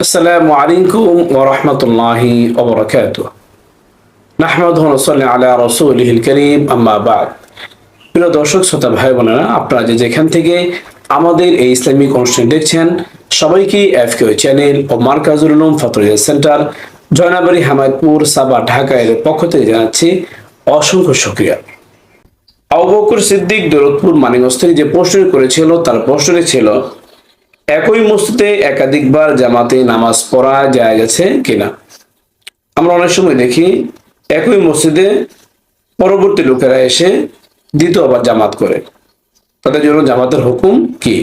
السلام عليكم ورحمة الله وبركاته نحمده ونصلي على رسوله الكريم أما بعد প্রিয় দর্শক শ্রোতা ভাই বোনেরা আপনারা যে যেখান থেকে আমাদের এই ইসলামিক অনুষ্ঠান দেখছেন সবাইকে এফকে চ্যানেল ও মার্কাজুল উলুম ফতরিয়া সেন্টার জয়নাবাড়ি হামায়তপুর সাবা ঢাকা এর পক্ষ থেকে জানাচ্ছি অসংখ্য শুক্রিয়া আবুবকর সিদ্দিক দৌলতপুর মানিকগঞ্জ থেকে যে প্রশ্নটি করেছিল তার প্রশ্নটি ছিল একই মসজিদে একাধিকবার জামাতে নামাজ পড়া যায় গেছে কিনা? আমরা অনেক সময় দেখি একই মসজিদে পরবর্তী লোকেরা এসে দ্বিতীয়বার জামাত করে। তাদের জন্য জামাতের হুকুম কি?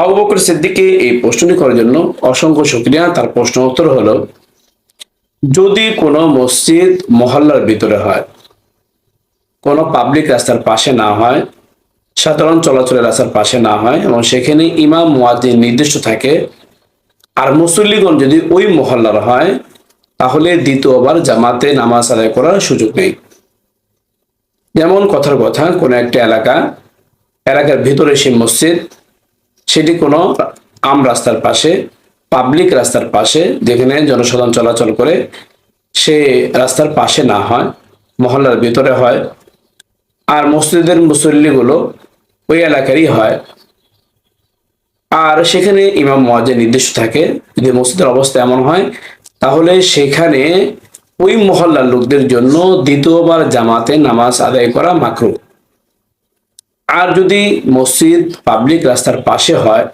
আবু বকর সিদ্দিককে এই প্রশ্নটি করার জন্য অসংখ্য শুক্রিয়া। তার প্রশ্ন উত্তর হলো, যদি কোনো মসজিদ মহল্লার ভিতরে হয়, কোনো পাবলিক রাস্তার পাশে না হয় সাধারণ চলাচলের রাস্তার পাশে না হয় এবং সেখানে ইমাম, মুয়াজ্জিন নির্দিষ্ট থাকে। আর মুসল্লিগণ যদি ওই মহল্লার হয়, তাহলে দ্বিতীয়বার জামাতে নামাজ আদায় করার সুযোগ নেই। যেমন কথার কথা, কোনো একটা এলাকা, এলাকার ভিতরে সেই মসজিদ, সেটি কোনো আম রাস্তার পাশে, পাবলিক রাস্তার পাশে, যেখানে জনসাধারণ চলাচল করে, সে রাস্তার পাশে না হয়, মহল্লার ভিতরে হয়। আর মসজিদের মুসল্লিগুলো ওই এলাকারই হয়। আর সেখানে ইমাম মহাজের নির্দেশ থাকে, যদি মসজিদের অবস্থা এমন হয়, তাহলে সেখানে ওই মহল্লার লোকদের জন্য দ্বিতীয়বার জামাতে নামাজ আদায় করা মাকরু। আর যদি মসজিদ পাবলিক রাস্তার পাশে হয়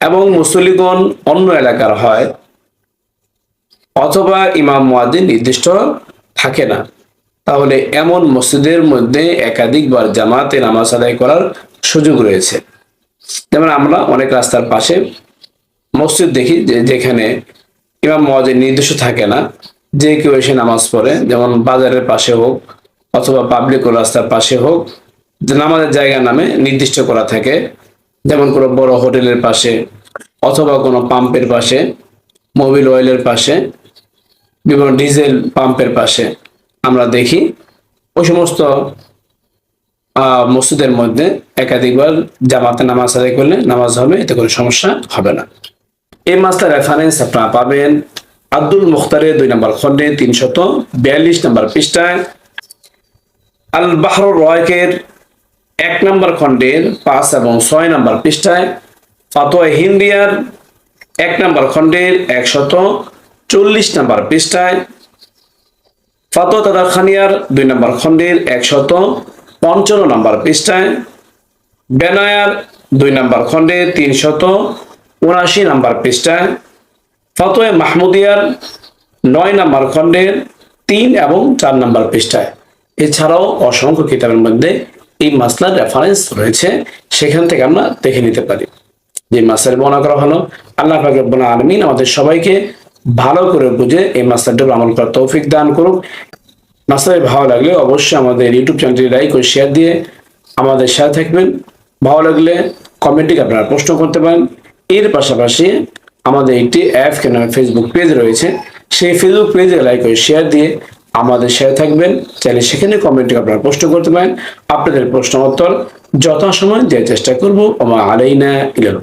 এবং মুসল্লিগণ অন্য এলাকার হয়, অথবা ইমাম মুয়াদ্দিন নির্দিষ্ট থাকে না। তাহলে এমন মসজিদের মধ্যে একাধিকবার জামাতে নামাজ আদায় করার সুযোগ রয়েছে। যেমন আমরা অনেক রাস্তার পাশে মসজিদ দেখি যেখানে ইমাম মহাজের নির্দেশ থাকে না যে কেউ এসে নামাজ পড়ে। যেমন বাজারের পাশে হোক অথবা পাবলিক রাস্তার পাশে হোক নামাজের জায়গা নামে নির্দিষ্ট করা থাকে। যেমন কোনো বড় হোটেলের পাশে অথবা কোনো পাম্পের পাশে মোবিল অয়েলের পাশে, বিভিন্ন ডিজেল পাম্পের পাশে। আমরা দেখি। ওই সমস্ত মসজিদের মধ্যে একাধিকবার জামাতে নামাজ আদায় করলে নামাজ হবে, এতে কোনো সমস্যা হবে না। এই মাসটার রেফারেন্স আপনারা পাবেন আব্দুল মুখতারের দুই নম্বর খন্ডে তিনশত বিয়াল্লিশ নম্বর পৃষ্ঠায়। আল বাহর রয়কের এক নম্বর খণ্ডের পাঁচ এবং ছয় নম্বর পৃষ্ঠায়। ফাতোয়া হিন্দিয়ার এক নম্বর খণ্ডের একশত চল্লিশ নম্বর পৃষ্ঠায়। ফাতোয়া তাদা খানিয়ার দুই নম্বর খণ্ডের একশত পঞ্চান্ন নম্বর পৃষ্ঠায়, বেনায়ার দুই নম্বর খণ্ডে তিনশত উনাশি নম্বর পৃষ্ঠায়, ফতোয় মাহমুদিয়ার নয় নম্বর খণ্ডের তিন এবং চার নম্বর পৃষ্ঠায়। এছাড়াও অসংখ্য কিতাবের মধ্যে এই মাসলার রেফারেন্স রয়েছে, সেখান থেকে আমরা দেখে নিতে পারি। যে মাসের বর্ণনা করা হলো, আল্লাহ পাক রব্বুল আলামিন আমাদের সবাইকে ভালো করে বুঝে এই উপর আমল করার তৌফিক দান করুক মাসলার ভালো লাগলে অবশ্যই আমাদের ইউটিউব চ্যানেলটি লাইক ও শেয়ার দিয়ে আমাদের সাথে থাকবেন। ভালো লাগলে কমেন্টে আপনারা প্রশ্ন করতে পারেন। এর পাশাপাশি আমাদের একটি অ্যাপ কেন ফেসবুক পেজ রয়েছে। সেই ফেসবুক পেজে লাইক ও শেয়ার দিয়ে আমাদের সাথে থাকবেন। চাইলে সেখানে কমেন্টে আপনারা প্রশ্ন করতে পারেন। আপনাদের প্রশ্ন উত্তর যথাসময় দেওয়ার চেষ্টা করব। আমার আলাইনা ইলাল